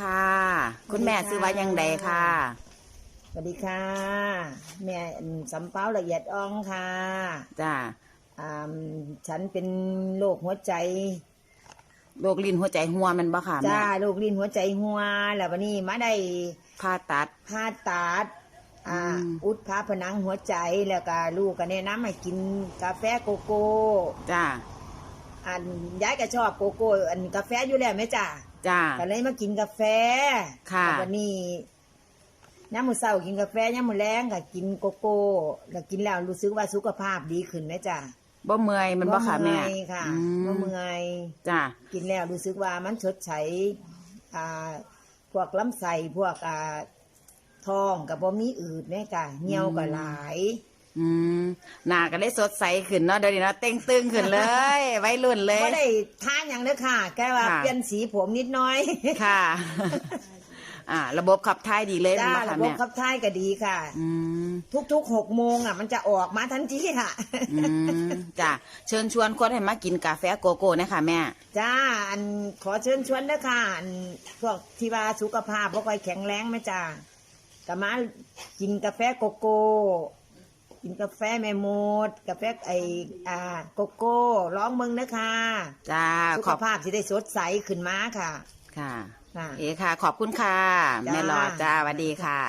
ค่ะ คุณแม่ซื้อไว้ยังไดค่ะ สวัสดีค่ะ แม่สำเป้าละเอียดอ่องค่ะจ้าอ่าฉันเป็นโรคหัวใจโรคลิ้นหัวใจหัวแมันบ่ค่ะแม่จ้าโรคลิ้นหัวใจหัวแล้ววันนี้มาได้ผ่าตัดผ่าตัดอ่าอืมอุดผาผนังหัวใจแล้วก็ลูกก็แนะนำให้กินกาแฟโกโก้จ้าอันย้ายก็ชอบโกโก้อันกาแฟอยู่แล้วไหมจ้า จ้า ก็เลยมากินกาแฟค่ะ แล้ววันนี้ย้ำมือเช้ากินกาแฟย้ำมือแรงก็กินโกโก้แล้วกินแล้วรู้สึกว่าสุขภาพดีขึ้นไหมจ้าบ่เมื่อยมันบ่ค่ะแม่เมื่อยค่ะอืมบ่เมื่อยจ้า กินแล้วรู้สึกว่ามันชดใช้อ่าพวกลำไส้พวกอ่าท้องกับบ่มีอืดแม่กะเหี่ยวก็หลาย อืมหน้าก็ได้สดใสขึ้นเนาะเดี๋ยวนี้เนาะเต้งตึงขึ้นเลยไว้รุ่นเลย ก็ได้ทานอย่างเด้อค่ะแค่ว่าค่ะ เปลี่ยนสีผมนิดหน้อยค่ะ อ่า ระบบขับถ่ายดีเลยจ้าบ่ระค่ะบบแม่ขับถ่ายก็ดีค่ะ อืม ทุกๆหกโมงอะ มันจะออกมาทันทีค่ะ อืมจ้าเชิญชวนคนให้มากินกาแฟโกโก้นะคะแม่ จ้า อันขอเชิญชวนนะค่ะอันพวกที่ว่าสุขภาพบ่ค่อยแข็งแรงไหมจ้าก็มากินกาแฟโกโก้ กินกาแฟแม่มด กาแฟไออ่าโกโก้ร้องเมืองนะคะจ้าสุขขอบภาพที่ได้สดใสขึ้นมาค่ะ ค่ะ ค่ะ เอค่ะ ขอบคุณค่ะ จ้า แม่หลอดจ้าสวัสดีค่ะ